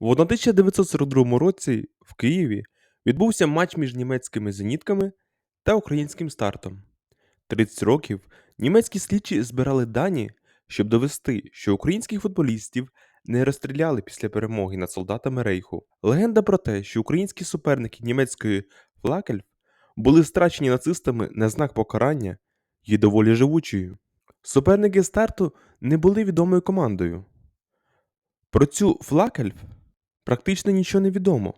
В 1942 році в Києві відбувся матч між німецькими зенітками та українським стартом. 30 років німецькі слідчі збирали дані, щоб довести, що українських футболістів не розстріляли після перемоги над солдатами Рейху. Легенда про те, що українські суперники німецької Флакельф були страчені нацистами на знак покарання, є доволі живучою. Суперники старту не були відомою командою. Про цю Флакельф практично нічого не відомо.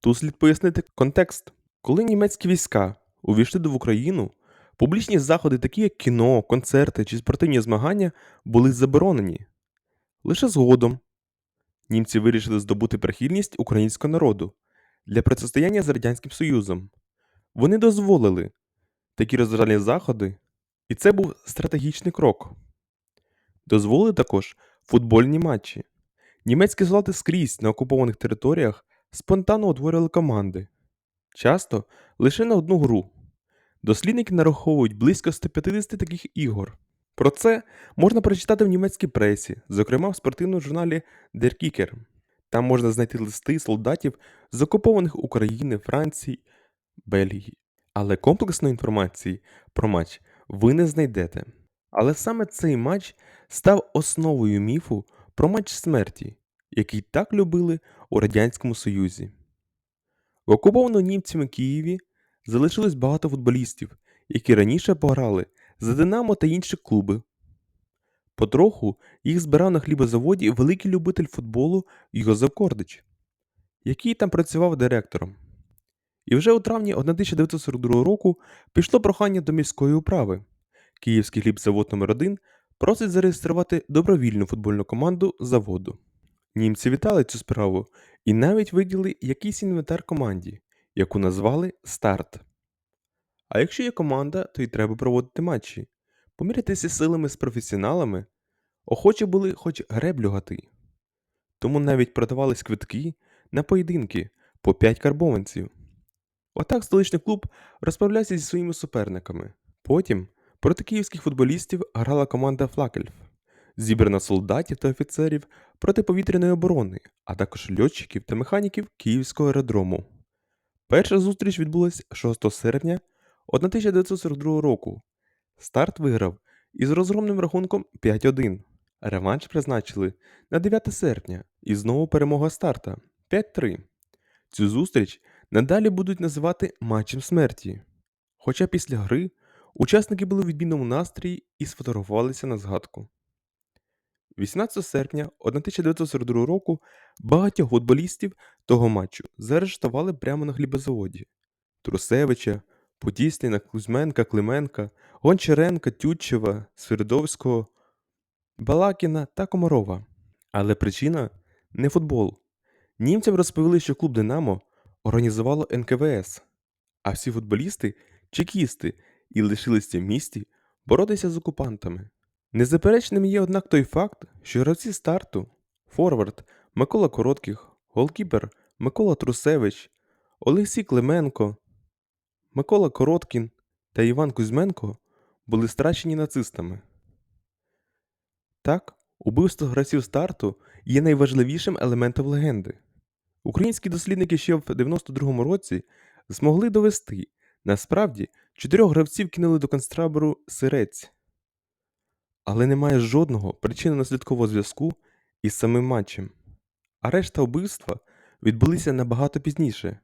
Тут слід пояснити контекст. Коли німецькі війська увійшли в Україну, публічні заходи, такі як кіно, концерти чи спортивні змагання, були заборонені. Лише згодом німці вирішили здобути прихильність українського народу для протистояння з Радянським Союзом. Вони дозволили такі розважальні заходи, і це був стратегічний крок. Дозволили також футбольні матчі. Німецькі солдати скрізь на окупованих територіях спонтанно утворювали команди, часто лише на одну гру. Дослідники нараховують близько 150 таких ігор. Про це можна прочитати в німецькій пресі, зокрема в спортивному журналі Der Kicker. Там можна знайти листи солдатів з окупованих України, Франції, Бельгії. Але комплексної інформації про матч ви не знайдете. Але саме цей матч став основою міфу про матч смерті, який так любили у Радянському Союзі. В окупованому німцями Києві залишилось багато футболістів, які раніше пограли за Динамо та інші клуби. Потроху їх збирав на хлібозаводі великий любитель футболу Йозеф Кордич, який там працював директором. І вже у травні 1942 року пішло прохання до міської управи. Київський хлібзавод номер 1 просить зареєструвати добровільну футбольну команду заводу. Німці вітали цю справу і навіть виділи якийсь інвентар команді, яку назвали Старт. А якщо є команда, то й треба проводити матчі, помірятися силами з професіоналами, охочі були хоч греблю гати. Тому навіть продавались квитки на поєдинки по 5 карбованців. Отак столичний клуб розправлявся зі своїми суперниками. Потім проти київських футболістів грала команда Флакельф, зібрана солдатів та офіцерів протиповітряної оборони, а також льотчиків та механіків Київського аеродрому. Перша зустріч відбулася 6 серпня 1942 року. Старт виграв із розгромним рахунком 5-1. Реванш призначили на 9 серпня і знову перемога старта 5-3. Цю зустріч надалі будуть називати матчем смерті. Хоча після гри учасники були в відмінному настрої і сфотографувалися на згадку. 18 серпня 1942 року багатьох футболістів того матчу заарештували прямо на хлібозаводі Трусевича, Подіснина, Кузьменка, Клименка, Гончаренка, Тютчева, Свиридовського, Балакіна та Комарова. Але причина не футбол. Німцям розповіли, що клуб Динамо організувало НКВС, а всі футболісти чекісти і лишилися в місті боротися з окупантами. Незаперечним є, однак, той факт, що гравці старту Форвард Микола Коротких, голкіпер Микола Трусевич, Олексій Клименко, Микола Короткін та Іван Кузьменко були страчені нацистами. Так, убивство гравців старту є найважливішим елементом легенди. Українські дослідники ще в 92-му році змогли довести, насправді, чотирьох гравців кинули до концтабору Сирець, але немає жодного причинно-наслідкового зв'язку із самим матчем. А решта вбивства відбулися набагато пізніше.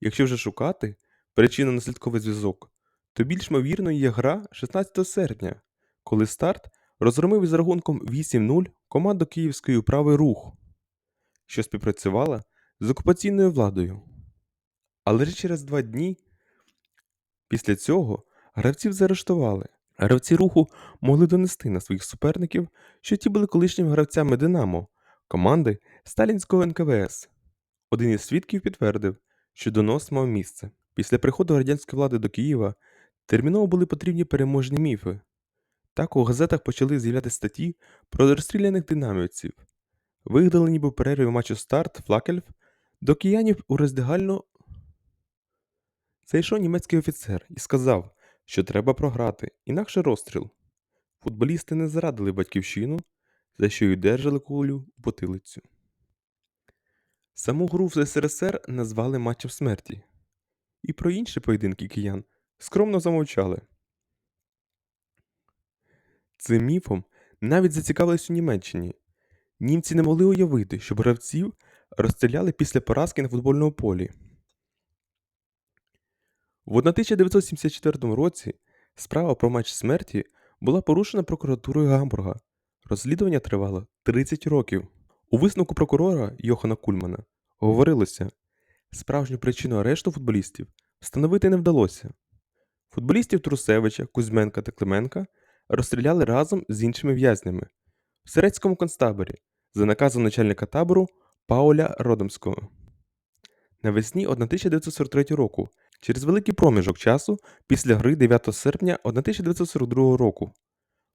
Якщо вже шукати причинно-наслідковий зв'язок, то більш ймовірно є гра 16 серпня, коли старт розгромив із рахунком 8-0 команду Київської управи рух, що співпрацювала з окупаційною владою. Але ж через два дні після цього гравців заарештували. Гравці руху могли донести на своїх суперників, що ті були колишніми гравцями Динамо, команди Сталінського НКВС. Один із свідків підтвердив, що донос мав місце. Після приходу радянської влади до Києва терміново були потрібні переможні міфи. Так у газетах почали з'являтися статті про розстріляних динамівців. Вигадали ніби перерві матчу старт Флакельф до киянів у роздягальну зайшов німецький офіцер і сказав, що треба програти, інакше розстріл. Футболісти не зрадили батьківщину, за що й одержали кулю в потилицю. Саму гру в СРСР назвали матчем смерті. І про інші поєдинки киян скромно замовчали. Цим міфом навіть зацікавились у Німеччині. Німці не могли уявити, щоб гравців розстріляли після поразки на футбольному полі. В 1974 році справа про матч смерті була порушена прокуратурою Гамбурга. Розслідування тривало 30 років. У висновку прокурора Йохана Кульмана говорилося, справжню причину арешту футболістів встановити не вдалося. Футболістів Трусевича, Кузьменка та Клименка розстріляли разом з іншими в'язнями в Серецькому концтаборі за наказом начальника табору Пауля Родомського. Навесні 1943 року, через великий проміжок часу після гри 9 серпня 1942 року.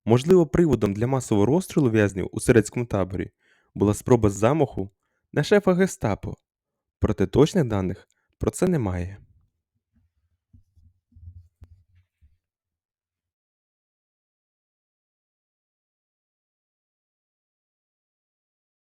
Можливо, приводом для масового розстрілу в'язнів у середському таборі була спроба замаху на шефа гестапо, проте точних даних про це немає.